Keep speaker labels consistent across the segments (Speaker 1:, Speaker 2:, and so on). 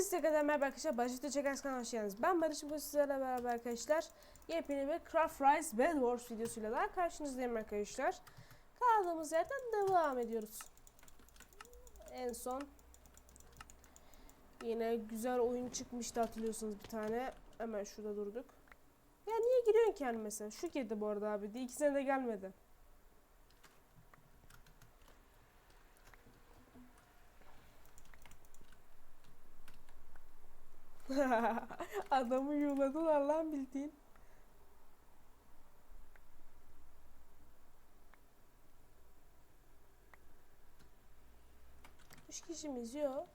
Speaker 1: Hepinize kadar merhaba arkadaşlar. Barış'ta Çekers kanalına hoş geldiniz. Ben Barış bu sizlerle beraber arkadaşlar. Yepyeni bir Craft Rise Bed Wars videosuyla daha karşınızdayım arkadaşlar. Kaldığımız yerden devam ediyoruz. En son yine güzel oyun çıkmıştı hatırlıyorsunuz bir tane. Hemen şurada durduk. Ya niye giriyorsun ki mesela? Şu girdi bu arada abi. İki sene de gelmedi. Adamı yuhladılar lan bildiğin. Üç kişimiz yok.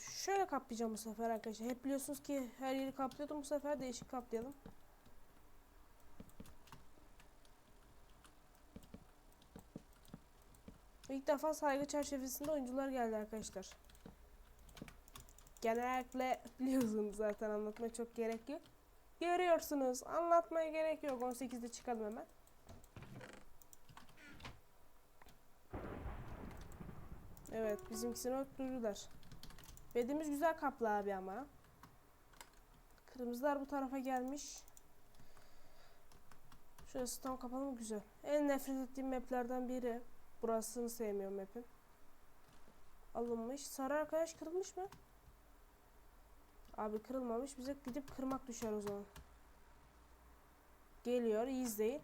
Speaker 1: Şöyle kaplayacağım bu sefer arkadaşlar. Hep biliyorsunuz ki her yeri kaplıyordum. Bu sefer değişik kaplayalım. İlk defa saygı çerçevesinde oyuncular geldi arkadaşlar. Genellikle biliyorsunuz zaten anlatmaya çok gerek yok. Görüyorsunuz. Anlatmaya gerek yok. 18'de çıkalım hemen. Evet bizimkisini öttürdüler. Bedimiz güzel kaplı abi ama. Kırmızılar bu tarafa gelmiş. Şurası tam kapalı mı güzel. En nefret ettiğim maplerden biri. Burasını sevmiyorum map'in. Alınmış. Sarı arkadaş kırılmış mı? Abi kırılmamış. Bize gidip kırmak düşer o zaman. Geliyor. iyi izleyin.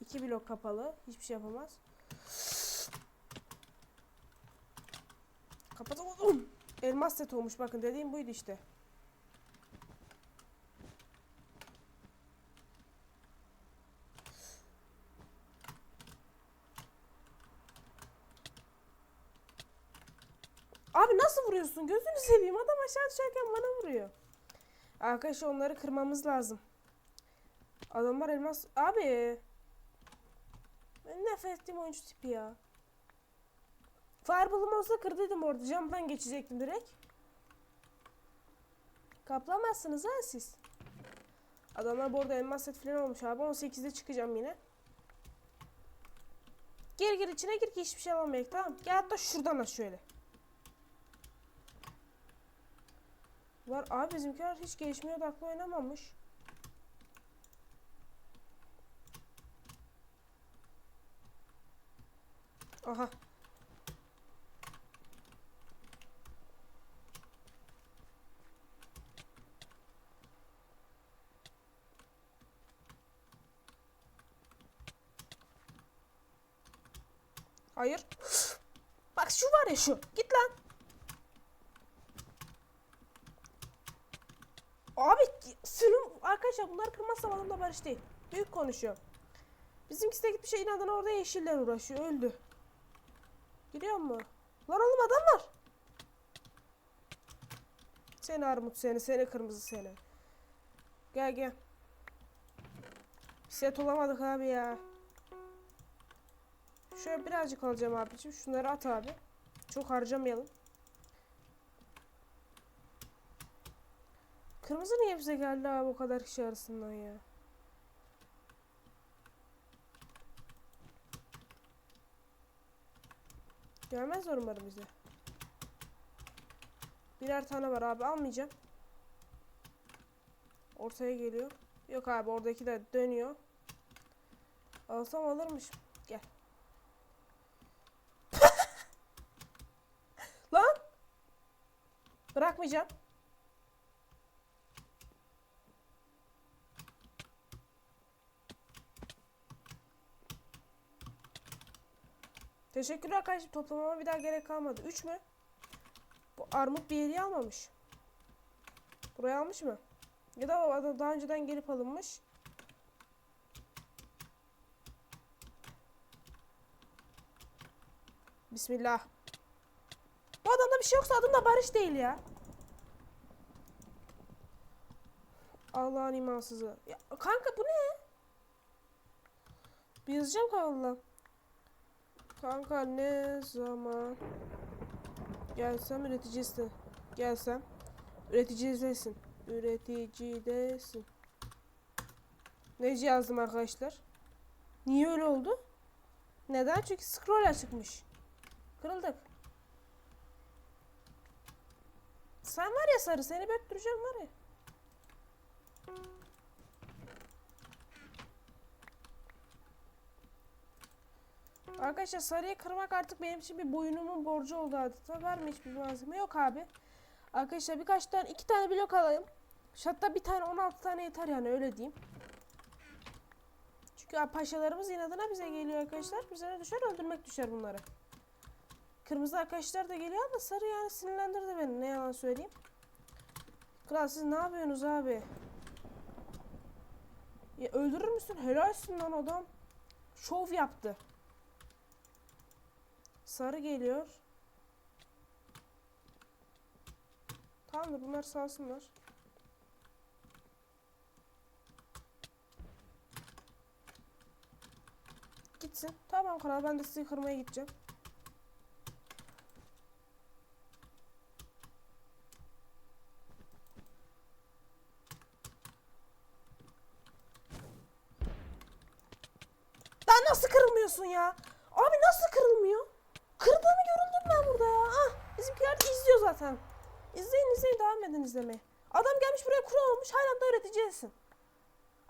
Speaker 1: İki blok kapalı. Hiçbir şey yapamaz. Elmas set olmuş. Bakın dediğim buydu işte. Abi nasıl vuruyorsun? Gözünü seveyim. Adam aşağı düşerken bana vuruyor. Arkadaşlar onları kırmamız lazım. Adamlar elmas... Abi. Ben nefret ettiğim oyuncu tipi ya. Fireball'ım olsa kırdıydım orada. Camdan geçecektim direkt. Kaplamazsınız ha siz. Adamlar bu arada elmas set falan olmuş abi. 18'de çıkacağım yine. Gir gir içine gir ki hiçbir şey alamayacak tamam. Gel hatta şuradan aç şöyle. Var abi bizimkiler hiç gelişmeye odaklı oynamamış. Aha. Hayır. Bak şu var ya şu. Git lan. Abi sürüm arkadaşlar bunlar kırmazsam adamla barış değil. Büyük konuşuyor. Bizimkisi de gitmiş inadına orada yeşiller uğraşıyor. Öldü. Gidiyor mu? Lan oğlum adam var. Seni armut seni, seni kırmızı seni. Gel gel. Set olamadık abi ya. Şöyle birazcık alacağım abicim. Şunları at abi. Çok harcamayalım. Kırmızı niye bize geldi abi o kadar kişi arasından ya? Gelmez umarım bize. Birer tane var abi almayacağım. Ortaya geliyor. Yok abi oradaki de dönüyor. Alsam alırmışım. Gel. Lan! Bırakmayacağım. Teşekkürler kardeşim. Toplamama bir daha gerek kalmadı. 3 mü? Bu armut bir hediye almamış. Buraya almış mı? Ya da daha önceden gelip alınmış. Bismillah. Bu adamda bir şey yoksa adım da Barış değil ya. Allah'ın imansızı. Ya, kanka bu ne? Bir yazacağım kanalına. Kanka ne zaman gelsem üreticisi gelsem Üreticidesin. Üreticidesin. Neci yazdım arkadaşlar. Niye öyle oldu? Neden? Çünkü scroller çıkmış. Kırıldık. Sen var ya sarı seni öttüreceğim var ya. Arkadaşlar sarıyı kırmak artık benim için bir boyunumun borcu oldu adeta. Var mı hiçbir malzeme? Yok abi. Arkadaşlar birkaç tane, iki tane blok alayım. Hatta bir tane 16 tane yeter yani öyle diyeyim. Çünkü paşalarımız inadına bize geliyor arkadaşlar. Bize ne düşer? Öldürmek düşer bunları. Kırmızı arkadaşlar da geliyor ama sarı yani sinirlendirdi beni. Ne yalan söyleyeyim. Kral siz ne yapıyorsunuz abi? Ya öldürür müsün? Helalsin lan adam. Şov yaptı. Sarı geliyor. Tamam da bunlar salsınlar. Gitsin. Tamam kral ben de sizi kırmaya gideceğim. Daha nasıl kırılmıyorsun Abi nasıl kırılmıyor? Kırdığını görüldüm ben burada ya. Ah, bizimkiler izliyor zaten. İzleyin izleyin devam edin izlemeye. Adam gelmiş buraya kure olmuş halen de öğreticisin.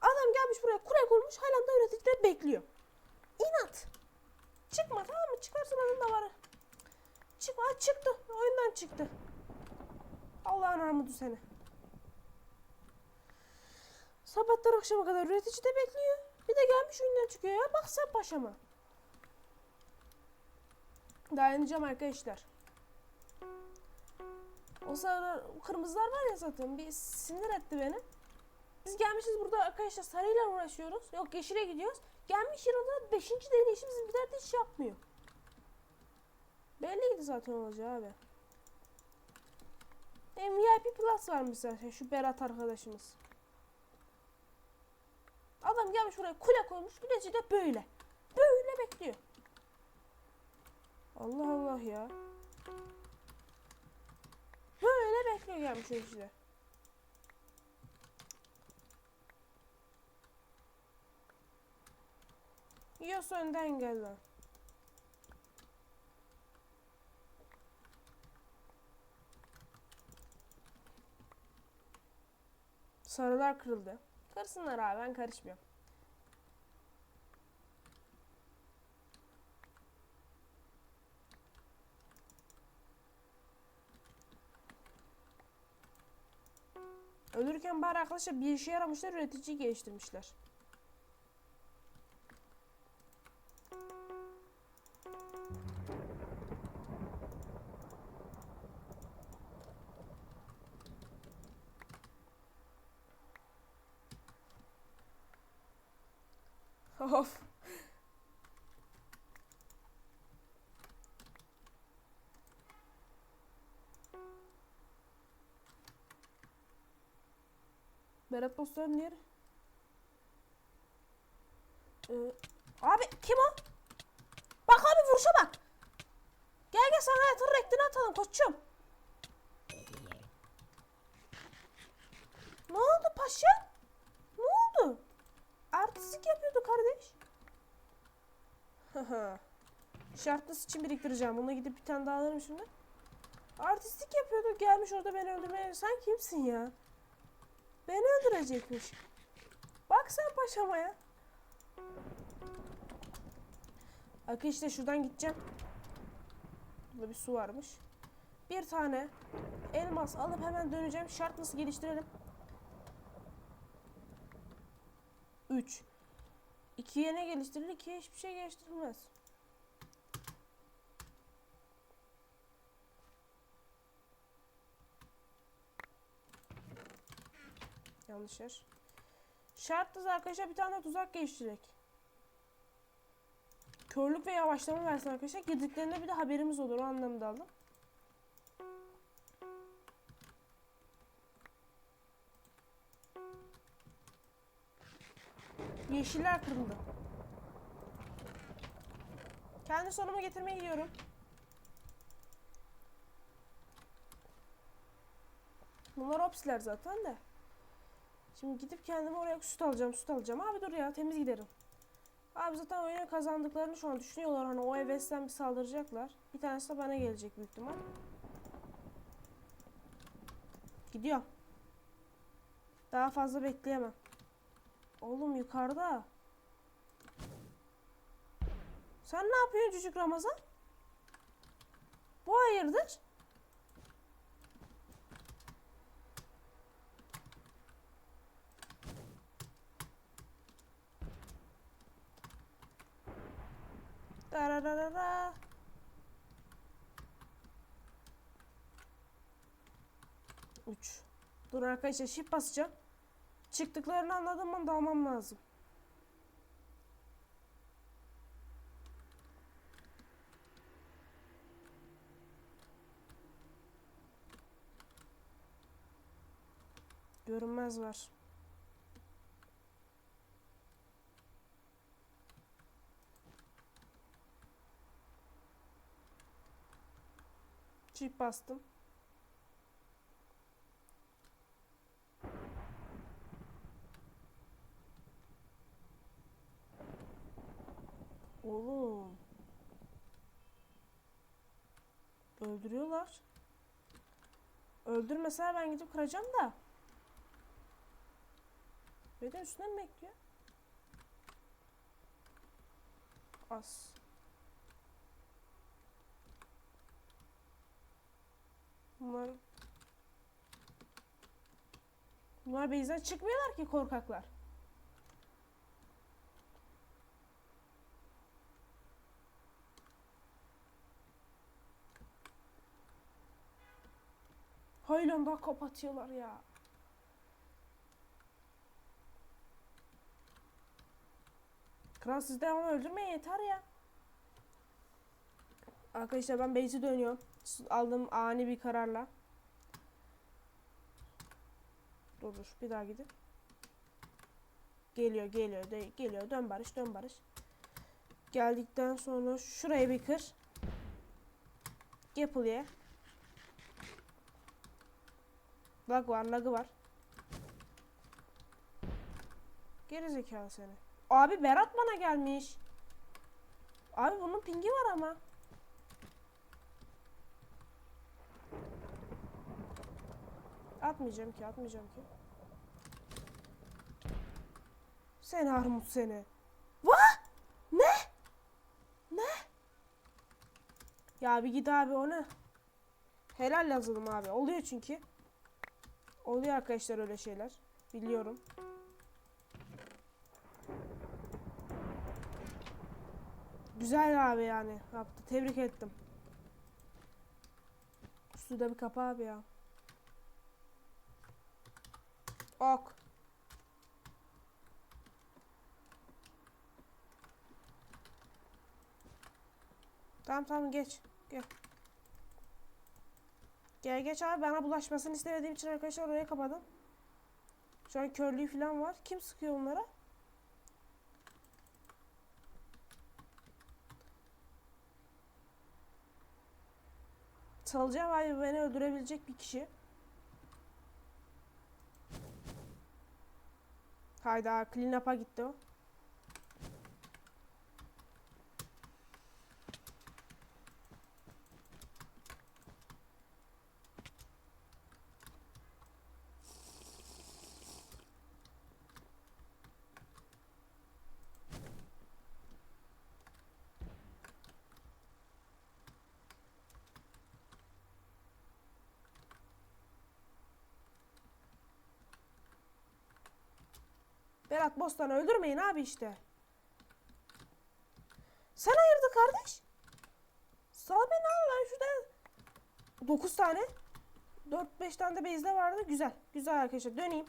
Speaker 1: Adam gelmiş buraya kure kurmuş halen de öğreticiler bekliyor. İnat. Çıkma tamam mı? Çıkarsan onun da var. Çıkma çıktı. Oyundan çıktı. Allah'ın armudu seni. Sabahtan akşama kadar üretici de bekliyor. Bir de gelmiş oyundan çıkıyor ya. Bak sen paşama. Dayanacağım arkadaşlar. O o kırmızılar var ya zaten bir sinir etti beni. Biz gelmişiz burada arkadaşlar sarıyla uğraşıyoruz. Yok yeşile gidiyoruz. Gelmiş yanında 5. deneyişimiz bizler de hiç yapmıyor. Belliydi zaten olacağı abi. Hem VIP Plus varmış zaten şu Berat arkadaşımız. Adam gelmiş buraya kule koymuş. Üleci de böyle. Böyle bekliyor. Allah Allah ya. Böyle bekliyor gelmiş üleciler. Yiyorsa önden gel. Sarılar kırıldı. Kırsınlar abi ben karışmıyorum. Ölürken bari arkadaşlar bir işe yaramışlar üreticiyi geliştirmişler. Of. Berat Bostan yer. Ee, abi kim o? Bak abi vuruşa bak. Gel gel sana yatır rektini atalım koçum. Ne oldu paşa? Ne oldu? Artistik yapıyordu kardeş. Şartlısı için biriktireceğim. Buna gidip bir tane daha alırım şimdi. Artistik yapıyordu. Gelmiş orada beni öldürmeye. Sen kimsin ya? Beni öldürecekmiş. Bak sen paşama ya. Arkadaşlar şuradan gideceğim. Burada bir su varmış. Bir tane elmas alıp hemen döneceğim. Şart nasıl geliştirelim? 3 2'ye ne geliştirilir? 2'ye hiçbir şey geliştirilmez. Yanlış yer. Şartsız arkadaşlar bir tane tuzak geliştirerek. Körlük ve yavaşlama versin arkadaşlar. Girdiklerinde bir de haberimiz olur. O anlamda aldım. Yeşiller kırıldı. Kendi sonumu getirmeye gidiyorum. Bunlar opsiler zaten de. Şimdi gidip kendime oraya süt alacağım, süt alacağım. Abi dur ya temiz giderim. Abi zaten oyunu kazandıklarını şu an düşünüyorlar. Hani o hevesten bir saldıracaklar. Bir tanesi de bana gelecek büyük ihtimal. Gidiyorum. Daha fazla bekleyemem. Oğlum yukarıda. Sen ne yapıyorsun çocuk Ramazan? Bu hayırdır? Dararara. Üç. Dur arkadaşlar shift basacağım. Çıktıklarını anladım mı dalmam lazım. Görünmez var. Çift bastım. Oğlum. Öldürüyorlar. Öldürmeseler ben gidip kıracağım da. Beden üstüne mi bekliyor? Az. Bunlar Bunlar base'den çıkmıyorlar ki korkaklar. Haylan daha kapatıyorlar ya. Kral siz de ama öldürmeyin yeter ya. Arkadaşlar ben base'e dönüyorum. Aldığım ani bir kararla. Dur dur bir daha gidin. Geliyor geliyor de, geliyor dön barış dön barış. Geldikten sonra şurayı bir kır. Gapple Lag var lagı var. Geri zekalı seni. Abi Berat bana gelmiş. Abi bunun pingi var ama. Atmayacağım ki, atmayacağım ki. Seni armut seni. Va? Ne? Ne? Ya bir git abi o ne? Helal yazalım abi. Oluyor çünkü. Oluyor arkadaşlar öyle şeyler. Biliyorum. Güzel abi yani yaptı. Tebrik ettim. Suda bir kapı abi ya. Ok. Tamam tamam geç. Gel. Gel geç abi bana bulaşmasını istemediğim için arkadaşlar orayı kapadım. Şu an körlüğü falan var. Kim sıkıyor onlara? Salacağım abi beni öldürebilecek bir kişi. Hayda clean up'a gitti o. Berat Bostan öldürmeyin abi işte. Sen hayırdır kardeş? Sal beni abi ben şurada 9 tane 4-5 tane de base'de vardı. Güzel. Güzel arkadaşlar. Döneyim.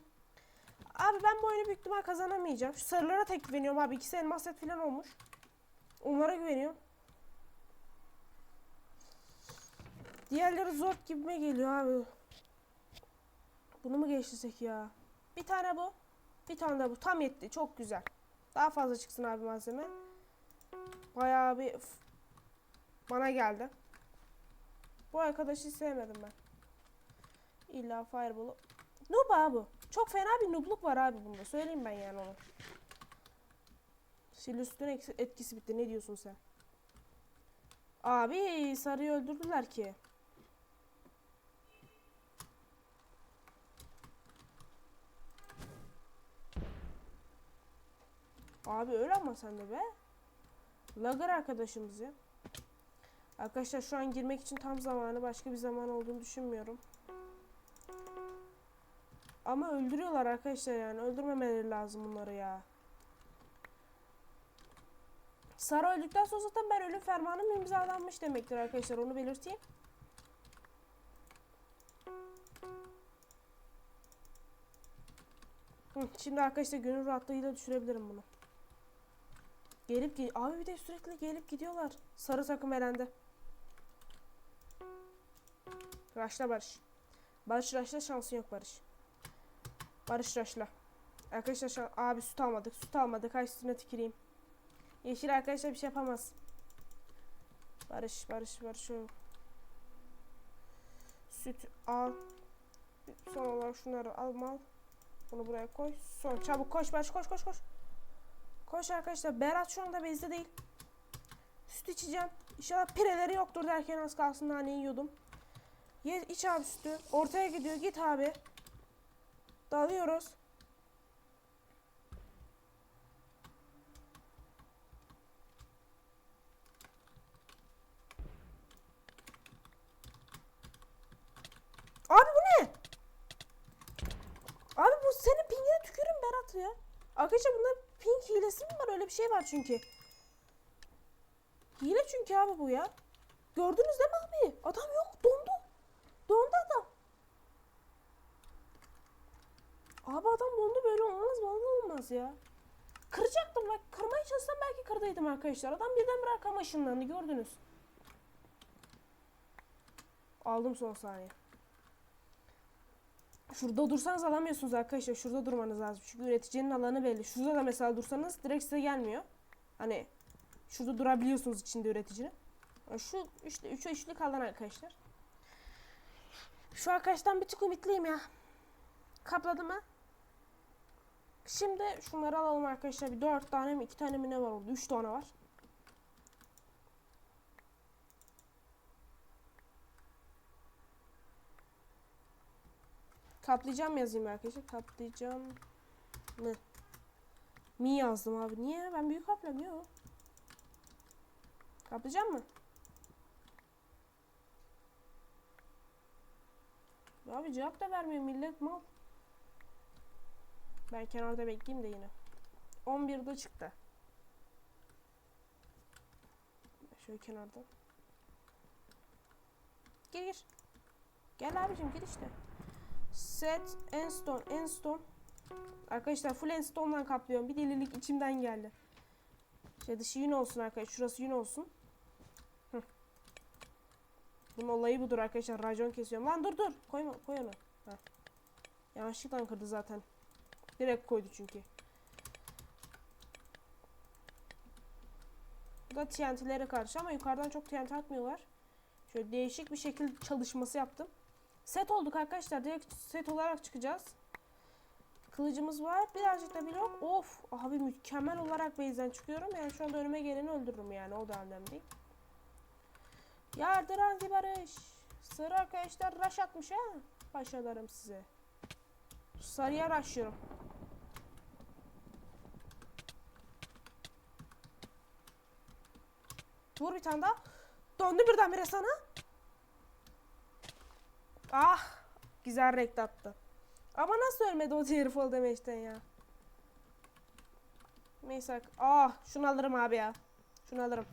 Speaker 1: Abi ben bu oyunu büyük ihtimal kazanamayacağım. Şu sarılara tek güveniyorum abi. İkisi elmas set falan olmuş. Onlara güveniyorum. Diğerleri zor gibime geliyor abi. Bunu mu geçtirsek ya? Bir tane bu. Bir tane de bu. Tam yetti. Çok güzel. Daha fazla çıksın abi malzeme. Bayağı bir bana geldi. Bu arkadaşı sevmedim ben. İlla fireball'u. Noob abi. Çok fena bir noobluk var abi bunda. Söyleyeyim ben yani onu. Silüstün etkisi bitti. Ne diyorsun sen? Abi sarıyı öldürdüler ki. Abi öyle ama sen de be. Lager arkadaşımız ya. Arkadaşlar şu an girmek için tam zamanı. Başka bir zaman olduğunu düşünmüyorum. Ama öldürüyorlar arkadaşlar yani. Öldürmemeleri lazım bunları ya. Sara öldükten sonra zaten ben ölüm fermanım imzalanmış demektir arkadaşlar. Onu belirteyim. Şimdi arkadaşlar gönül rahatlığıyla düşürebilirim bunu. Gelip gi- abi bir de sürekli gelip gidiyorlar. Sarı takım elendi. Raşla Barış. Barış Raşla şansın yok Barış. Barış Raşla. Arkadaşlar şu an- abi süt almadık. Süt almadık. Ay sütüne tüküreyim. Yeşil arkadaşlar bir şey yapamaz. Barış Barış Barış. Süt al. Son olarak şunları al. Bunu buraya koy. Son çabuk koş Barış koş koş koş. Koş arkadaşlar. Berat şu anda bezde değil. Süt içeceğim. İnşallah pireleri yoktur derken az kalsın nane yiyordum. Ye, iç abi sütü. Ortaya gidiyor. Git abi. Dalıyoruz. Abi bu ne? Abi bu senin pingine tükürüm Berat ya. Arkadaşlar bunda ping hilesi mi var? Öyle bir şey var çünkü. Hile çünkü abi bu ya. Gördünüz değil mi abi? Adam yok dondu. Dondu adam. Abi adam dondu böyle olmaz vallahi olmaz ya. Kıracaktım bak kırmaya çalışsam belki kırdaydım arkadaşlar. Adam birden arkama ışınlandı gördünüz. Aldım son saniye. Şurada dursanız alamıyorsunuz arkadaşlar. Şurada durmanız lazım. Çünkü üreticinin alanı belli. Şurada da mesela dursanız direkt size gelmiyor. Hani şurada durabiliyorsunuz içinde üreticinin. Şu üçlü, üçe üçlük alan arkadaşlar. Şu arkadaştan bir tık ümitliyim ya. Kapladı mı? Şimdi şunları alalım arkadaşlar. Bir dört tane mi iki tane mi ne var orada? Üç tane var. Kaplayacağım yazayım arkadaşlar. Kaplayacağım. Ne? Mi yazdım abi. Niye? Ben büyük kaplamıyor. Kaplayacağım mı? Ya Abi cevap da vermiyor millet mal. Ben kenarda bekleyeyim de yine. 11'de çıktı. Şöyle kenarda. Gir gir. Gel abicim gir işte. Set Enstone Enstone. Arkadaşlar full Enstone'dan kaplıyorum. Bir delilik içimden geldi. Şey dışı yün olsun arkadaşlar. Şurası yün olsun. Hı. Bunun olayı budur arkadaşlar. Racon kesiyorum. Lan dur dur. Koyma, koy onu. Heh. Yanlışlıkla kırdı zaten. Direkt koydu çünkü. Bu da TNT'lere karşı ama yukarıdan çok TNT atmıyorlar. Şöyle değişik bir şekil çalışması yaptım. Set olduk arkadaşlar. Direkt set olarak çıkacağız. Kılıcımız var. Birazcık da blok. Of. Abi mükemmel olarak base'den çıkıyorum. Yani şu anda önüme geleni öldürürüm yani. O da önemli değil. Yardır anti barış. Sarı arkadaşlar rush atmış ha. Paşalarım size. Sarıya rushlıyorum. Vur bir tane daha. Döndü birdenbire sana. Ah. Güzel rekt attı. Ama nasıl ölmedi o diğer fall damage'den ya. Neyse. Ah şunu alırım abi ya. Şunu alırım.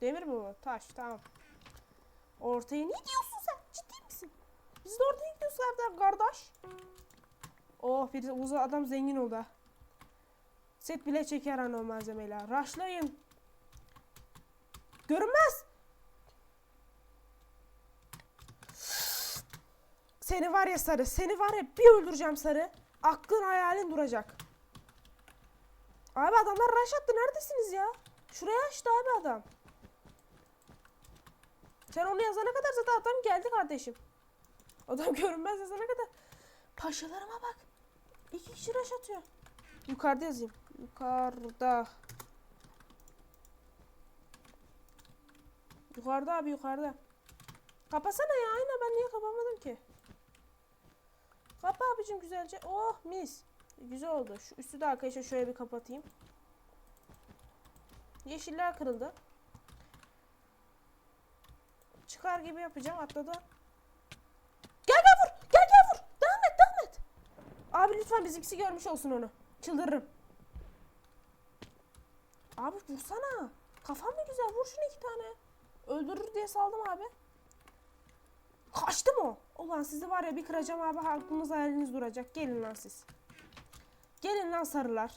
Speaker 1: Demir mi bu? Taş tamam. Ortaya ne diyorsun sen? Ciddi misin? Biz de ortaya gidiyoruz kardeş. Oh bir adam zengin oldu. ha. Set bile çeker hani o malzemeyle. Raşlayın. Görünmez. Seni var ya sarı, seni var ya bir öldüreceğim sarı. Aklın hayalin duracak. Abi adamlar rush attı neredesiniz ya? Şuraya açtı abi adam. Sen onu yazana kadar zaten adam geldi kardeşim. Adam görünmez yazana kadar. Paşalarıma bak. İki kişi rush atıyor. Yukarıda yazayım. Yukarıda. Yukarıda abi yukarıda. Kapasana ya aynen ben niye kapamadım ki? Kapa abicim güzelce. Oh mis. Güzel oldu. Şu üstü de arkadaşlar şöyle bir kapatayım. Yeşiller kırıldı. Çıkar gibi yapacağım atladı. Gel gel vur. Gel gel vur. Devam et devam et. Abi lütfen bizimkisi görmüş olsun onu. Çıldırırım. Abi vursana. Kafam mı güzel? Vur şunu iki tane. Öldürür diye saldım abi. Kaçtı mı? Ulan sizi var ya bir kıracağım abi aklınız hayaliniz duracak. Gelin lan siz. Gelin lan sarılar.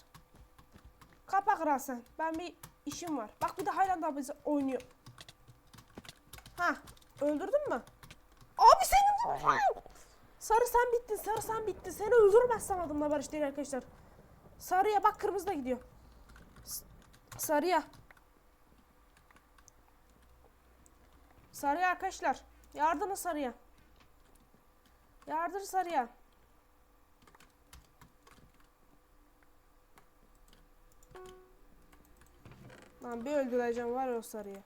Speaker 1: Kapa kral. Ben bir işim var. Bak bir de Highland abi bizi oynuyor. Ha, öldürdün mü? Abi senin Sarı sen bittin, sarı sen bittin. Seni öldürmezsem adımla barış değil arkadaşlar. Sarıya bak kırmızı da gidiyor. Sarıya. Sarıya arkadaşlar. Yardımın sarıya. Yardır sarıya. Lan bir öldüreceğim var o sarıyı.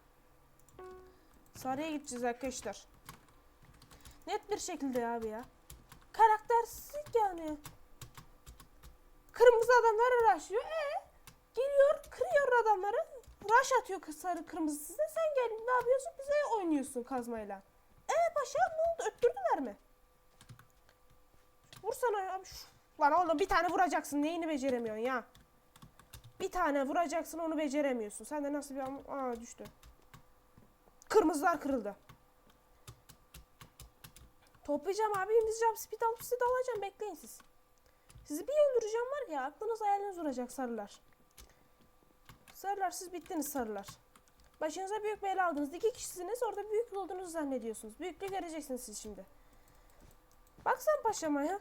Speaker 1: Sarıya gideceğiz arkadaşlar. Net bir şekilde abi ya. Karaktersizlik yani. Kırmızı adamlar rushlıyor. E geliyor kırıyor adamları. Rush atıyor sarı kırmızı size. Sen gel ne yapıyorsun bize oynuyorsun kazmayla. Paşa ne oldu öttürdüler mi? Vursana. Şu. Lan oğlum bir tane vuracaksın neyini beceremiyorsun ya. Bir tane vuracaksın onu beceremiyorsun. Sen de nasıl bir... Aa düştü. Kırmızılar kırıldı. Toplayacağım abi imizeceğim. Speed alıp sizi de alacağım. Bekleyin siz. Sizi bir öldüreceğim var ya aklınız hayaliniz duracak sarılar. Sarılar siz bittiniz sarılar. Başınıza büyük bela aldınız. İki kişisiniz orada büyük olduğunuzu zannediyorsunuz. Büyüklüğü göreceksiniz siz şimdi. Bak sen paşama ya.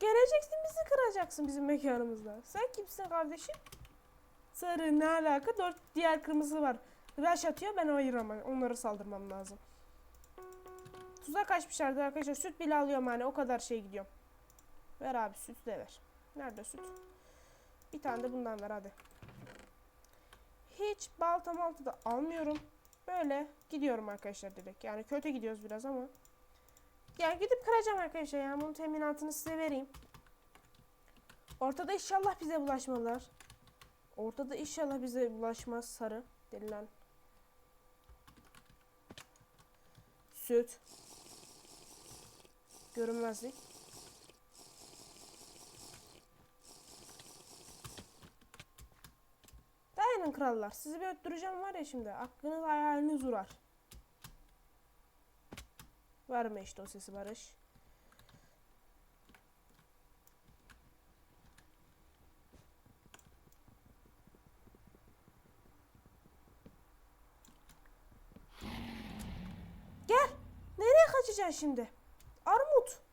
Speaker 1: Geleceksin bizi kıracaksın bizim mekanımızda. Sen kimsin kardeşim? Sarı ne alaka? Dört diğer kırmızı var. Rush atıyor ben ayıramam. Onları saldırmam lazım. Tuza kaçmışlardı arkadaşlar. Süt bile alıyorum hani o kadar şey gidiyorum. Ver abi sütü de ver. Nerede süt? Bir tane de bundan ver hadi. Hiç balta malta da almıyorum. Böyle gidiyorum arkadaşlar direkt. Yani kötü gidiyoruz biraz ama. Yani gidip kıracağım arkadaşlar. Yani bunun teminatını size vereyim. Ortada inşallah bize bulaşmalar. Ortada inşallah bize bulaşmaz sarı denilen. Süt. Görünmezlik. Dayanın krallar. Sizi bir öttüreceğim var ya şimdi. Aklınız hayaliniz uğrar. Verme işte o sesi Barış. Gel. Nereye kaçacaksın şimdi? Armut.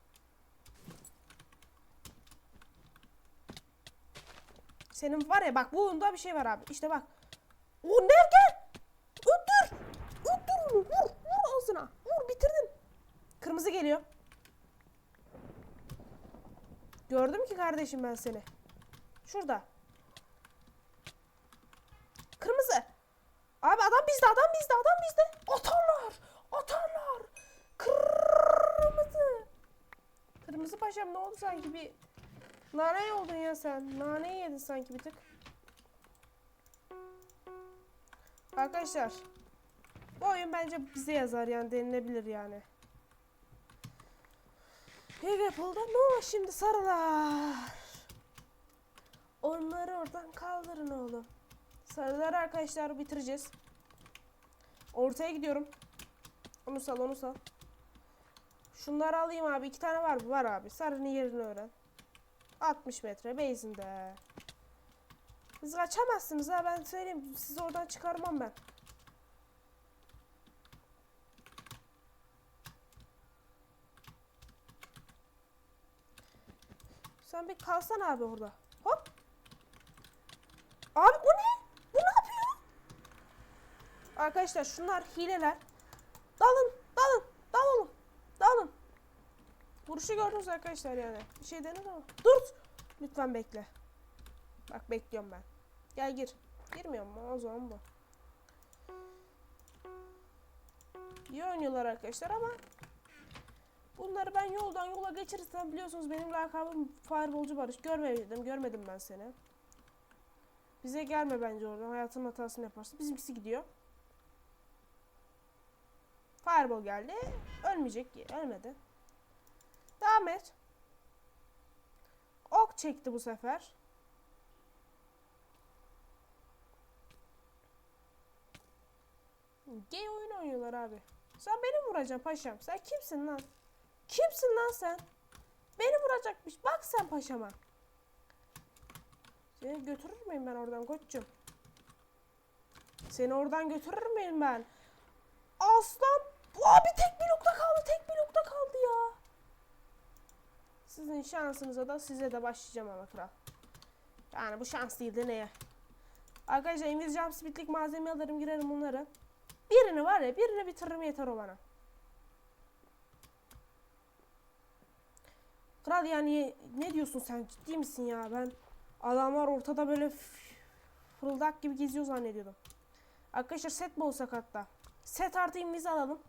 Speaker 1: Senin var ya bak bu oyunda bir şey var abi. İşte bak. O ne gel. Öttür. Öttür onu. Vur. Vur ağzına. Vur bitirdin. Kırmızı geliyor. Gördüm ki kardeşim ben seni. Şurada. Kırmızı. Abi adam bizde, adam bizde, adam bizde. Atarlar. Atarlar. Kırmızı. Kırmızı paşam ne oldu sanki bir nane oldun ya sen. Nane yedin sanki bir tık. Arkadaşlar. Bu oyun bence bize yazar yani denilebilir yani. Liverpool'da ne o şimdi sarılar? Onları oradan kaldırın oğlum. Sarıları arkadaşlar bitireceğiz. Ortaya gidiyorum. Onu sal onu sal. Şunları alayım abi. iki tane var mı? Var abi. Sarının yerini öğren. 60 metre base'inde. Siz kaçamazsınız ha ben söyleyeyim. Sizi oradan çıkarmam ben. Sen bir kalsan abi orada. Hop. Abi bu ne? Bu ne yapıyor? Arkadaşlar şunlar hileler. Dalın, dalın. Vuruşu gördünüz arkadaşlar yani. Bir şey denir ama. Dur! Lütfen bekle. Bak bekliyorum ben. Gel gir. Girmiyor mu? O zaman bu. İyi oynuyorlar arkadaşlar ama bunları ben yoldan yola geçirirsem biliyorsunuz benim lakabım Fireballcu Barış. Görmedim, görmedim ben seni. Bize gelme bence oradan. Hayatın hatasını yaparsın. Bizimkisi gidiyor. Fireball geldi. Ölmeyecek. Ölmedi. Devam et. Ok çekti bu sefer. Gay oyun oynuyorlar abi. Sen beni vuracaksın paşam. Sen kimsin lan? Kimsin lan sen? Beni vuracakmış. Bak sen paşama. Seni götürür müyüm ben oradan koçum? Seni oradan götürür müyüm ben? Aslan. Abi tek blokta kaldı. Tek blokta kaldı ya. Sizin şansınıza da size de başlayacağım ama kral. Yani bu şans değil de neye? Arkadaşlar İngilizce jump speed'lik malzeme alırım girerim bunları. Birini var ya birini bitiririm yeter o bana. Kral yani ne diyorsun sen ciddi misin ya ben adamlar ortada böyle fırıldak gibi geziyor zannediyordum. Arkadaşlar set mi olsak hatta? Set artı inviz alalım.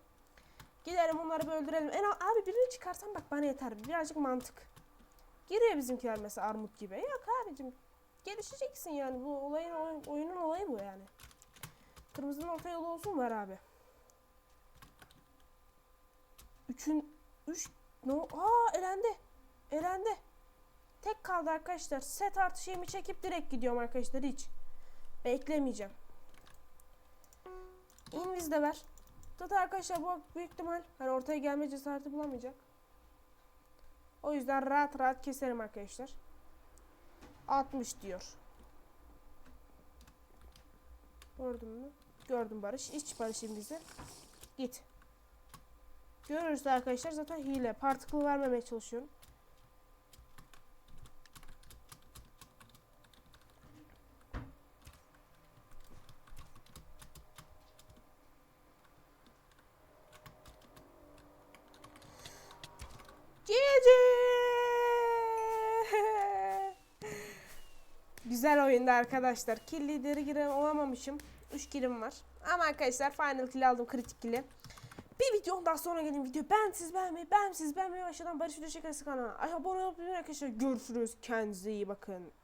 Speaker 1: Gidelim onları bir öldürelim. En abi birini çıkarsam bak bana yeter. Birazcık mantık. Giriyor bizimkiler mesela armut gibi. Yok abicim. Gelişeceksin yani. Bu olayın oyun- oyunun olayı bu yani. Kırmızının orta yolu olsun var abi. Üçün üç no aa elendi. Elendi. Tek kaldı arkadaşlar. Set artı şeyimi çekip direkt gidiyorum arkadaşlar hiç. Beklemeyeceğim. Invis de ver. Zaten arkadaşlar bu büyük ihtimal hani ortaya gelme cesareti bulamayacak. O yüzden rahat rahat keserim arkadaşlar. 60 diyor. Gördün mü? Gördüm Barış. İç Barış'ın bizi. Git. Görürüz arkadaşlar zaten hile. Particle vermemeye çalışıyorum. GG. Güzel oyunda arkadaşlar. Kill lideri giren olamamışım. 3 killim var. Ama arkadaşlar final kill aldım kritik kill'i. Bir videodan sonra gelin video. Ben siz beğenmeyi, ben siz beğenmeyi aşağıdan Barış Video Şakası kanalına. Abone olup arkadaşlar görüşürüz. Kendinize iyi bakın.